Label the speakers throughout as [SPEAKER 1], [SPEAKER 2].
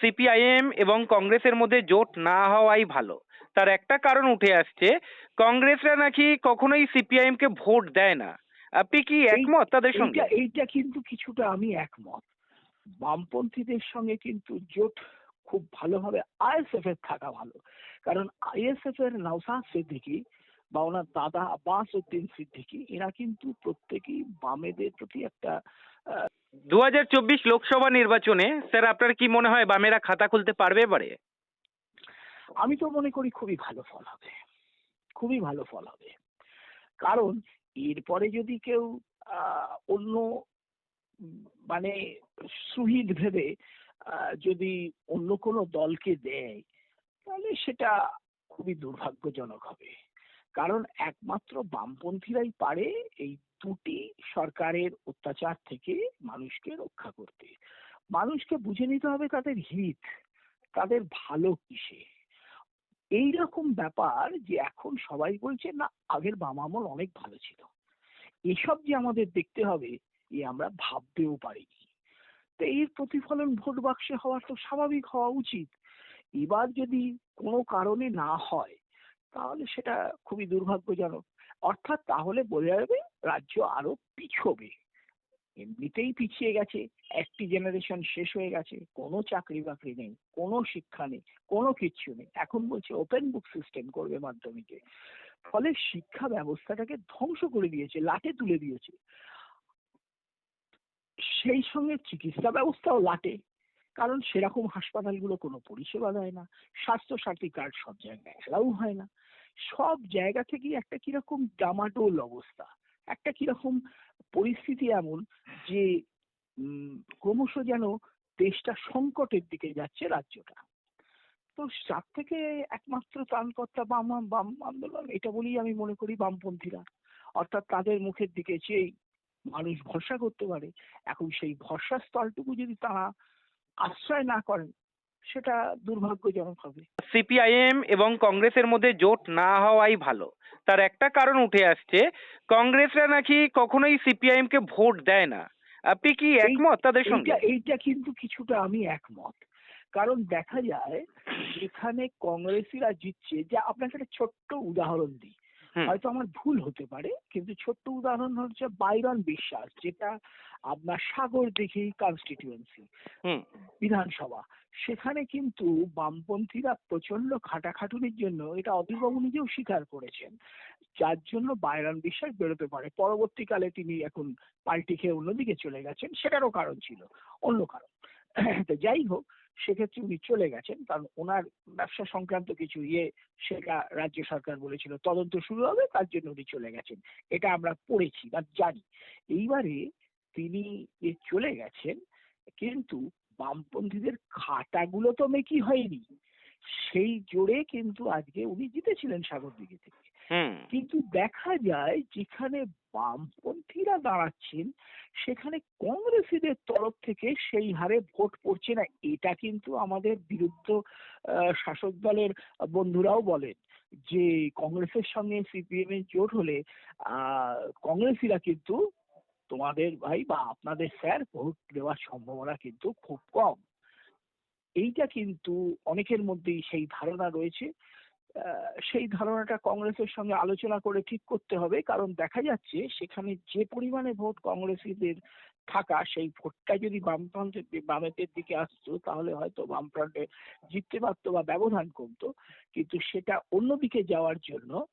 [SPEAKER 1] CPIM এবং কংগ্রেসের মধ্যে জোট না হওয়াই ভালো। তার একটা কারণ উঠে আসছে কংগ্রেসরা নাকি কখনোই সিপিআইএম কে ভোট দেয় না। আপনি কি একমত তাদের সঙ্গে?
[SPEAKER 2] এইটা কিন্তু কিছুটা আমি একমত। বামপন্থীদের সঙ্গে কিন্তু জোট খুব ভালোভাবে আইএসএফ এর থাকা ভালো। কারণ আইএসএফ এর নওসাদ সিদ্দিকি বা ওনার দাদা আব্বাস উদ্দিন সিদ্দিকি এরা কিন্তু প্রত্যেকেই বামেদের প্রতি একটা
[SPEAKER 1] দু হাজার চব্বিশ লোকসভা নির্বাচনে, স্যার, আপনার কি মনে হয় বামেরা খাতা খুলতে পারবে এবারে?
[SPEAKER 2] আমি তো মনে করি খুবই ভালো ফল হবে। খুবই ভালো ফল হবে। কারণ এরপরে যদি কেউ অন্য মানে সুহিদ ভেবে যদি অন্য কোনো দলকে দেয়, তাহলে সেটা খুবই দুর্ভাগ্যজনক হবে। কারণ একমাত্র বামপন্থীরাই পারে এই দুটি সরকারের অত্যাচার থেকে মানুষকে রক্ষা করতে। মানুষকে বুঝে নিতে হবে তাদের হিত, তাদের ভালো কিসে। এই রকম ব্যাপার যে এখন সবাই বলছে, না, আগের বাম আমল অনেক ভালো ছিল। এসব যে আমাদের দেখতে হবে, এ আমরা ভাবতেও পারিনি। তো এর প্রতিফলন ভোট বাক্সে হওয়া তো স্বাভাবিক হওয়া উচিত। এবার যদি কোনো কারণে না হয় তাহলে সেটা খুবই দুর্ভাগ্যজনক। অর্থাৎ তাহলে বোঝা যাবে রাজ্য আরও পিছবে। এমনিতেই পিছিয়ে গেছে, একটি জেনারেশন শেষ হয়ে গেছে, কোনো চাকরি বাকরি নেই, কোনো শিক্ষা নেই, কোনো কিচ্ছু নেই। এখন বলছে ওপেন বুক সিস্টেম করবে মাধ্যমিকে। ফলে শিক্ষা ব্যবস্থাটাকে ধ্বংস করে দিয়েছে, লাটে তুলে দিয়েছে। সেই সঙ্গে চিকিৎসা ব্যবস্থাও লাটে। কারণ সেরকম হাসপাতালগুলো কোনো পরিষেবা দেয় না স্বাস্থ্য সাথী কার্ড সব জায়গায় অ্যালাউ হয় না। সব জায়গা থেকেই একটা কীরকম ডামাডোল অবস্থা। একটা কীরকম পরিস্থিতি এমন যে ক্রমশ যেন দেশটা সংকটের দিকে যাচ্ছে রাজ্যটা। তো তার থেকে একমাত্র ত্রাণকর্তা বাম বাম আন্দোলন, এটা বলেই আমি মনে করি বামপন্থীরা। অর্থাৎ তাদের মুখের দিকে চেয়েই মানুষ ভরসা করতে পারে, এখন সেই ভরসার স্থলটুকু যদি তারা আশ্রয় না করেন সেটা দুর্ভাগ্যজনক হবে।
[SPEAKER 1] সিপিআইএম এবং কংগ্রেসের মধ্যে জোট না হওয়াই ভালো। তার একটা কারণ উঠে আসছে কংগ্রেসরা নাকি কখনোই সিপিআইএম কে ভোট দেয় না। আপনি কি একমত তাদের সঙ্গে?
[SPEAKER 2] এইটা কিন্তু কিছুটা আমি একমত। কারণ দেখা যায় যেখানে কংগ্রেসিরা জিতছে যে আপনাকে একটা ছোট্ট উদাহরণ দিই। হয়তো আমার ভুল হতে পারে কিন্তু ছোট্ট উদাহরণ হচ্ছে বাইরন বিশ্বাস যেটা আপনার সাগর দেখি কনস্টিটিউয়েন্সি বিধানসভা। সেখানে কিন্তু বামপন্থীরা প্রচণ্ড খাটাখাটুনির জন্য এটা অধীরবাবু নিজেও স্বীকার করেছেন। যার জন্য বাইরান বিশ্বাস বেরোতে পারে। পরবর্তীকালে তিনি এখন পাল্টি খেয়ে অন্যদিকে চলে গেছেন সেটারও কারণ ছিল অন্য কারণ। তো যাই হোক সেক্ষেত্রে উনি চলে গেছেন কারণ ওনার ব্যবসা সংক্রান্ত কিছু ইয়ে সেটা রাজ্য সরকার বলেছিল তদন্ত শুরু হবে তার জন্য উনি চলে গেছেন। এটা আমরা পড়েছি বা জানি। এইবারে তিনি যে চলে গেছেন কিন্তু বামপন্থীদের খাটাগুলো তো মেকি হয়নি। সেই জোরে কিন্তু আজকে উনি জিতেছিলেন সাগরদিঘি থেকে। কিন্তু দেখা যায় যেখানে বামপন্থীরা দাঁড়াচ্ছেন, সেখানে কংগ্রেসীদের তরফ থেকে সেই হারে ভোট পড়ছে না। এটা কিন্তু আমাদের বিরুদ্ধ শাসক দলের বন্ধুরাও বলেন যে কংগ্রেসের সঙ্গে সিপিএম এর জোট হলে কংগ্রেসীরা কিন্তু তোমাদের ভাই বা আপনাদের স্যার ভোট দেওয়ার সম্ভাবনা কিন্তু খুব কম। এইটা কিন্তু অনেকের মধ্যেই সেই ধারণা রয়েছে। সেই ধারণাটা কংগ্রেসের সঙ্গে আলোচনা করে ঠিক করতে হবে। কারণ দেখা যাচ্ছে সেখানে যে পরিমাণে ভোট কংগ্রেসীদের থাকা, সেই ভোটটা যদি বামফ্রন্টের বামেদের দিকে আসতো, তাহলে হয়তো বামফ্রন্টে জিততে পারতো বা ব্যবধান কমতো। কিন্তু সেটা অন্যদিকে যাওয়ার জন্য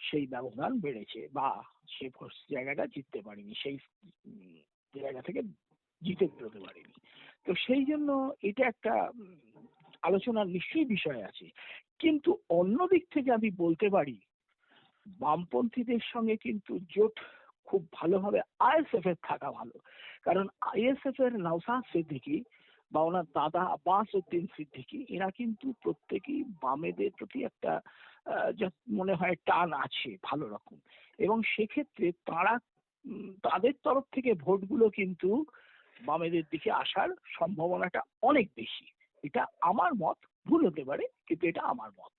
[SPEAKER 2] সেই ব্যবধান বেড়েছে বা সে জায়গাটা জিততে পারেনি, সেই জায়গা থেকে জিতে বেরোতে পারেনি। তো সেই জন্য এটা একটা আলোচনার নিশ্চয়ই বিষয় আছে। কিন্তু অন্য দিক থেকে আমি বলতে পারি, বামপন্থীদের সঙ্গে কিন্তু জোট খুব ভালোভাবে আইএসএফ এর থাকা ভালো। কারণ আইএসএফ এর নওসাদ সিদ্দিকি বা ওনার দাদা আব্বাস উদ্দিন সিদ্দিকি, এরা কিন্তু প্রত্যেকেই বামেদের প্রতি একটা মনে হয় টান আছে ভালো রকম। এবং সেক্ষেত্রে তারা তাদের তরফ থেকে ভোটগুলো কিন্তু বামেদের দিকে আসার সম্ভাবনাটা অনেক বেশি। এটা আমার মত ভুল হতে পারে কিন্তু এটা আমার মত।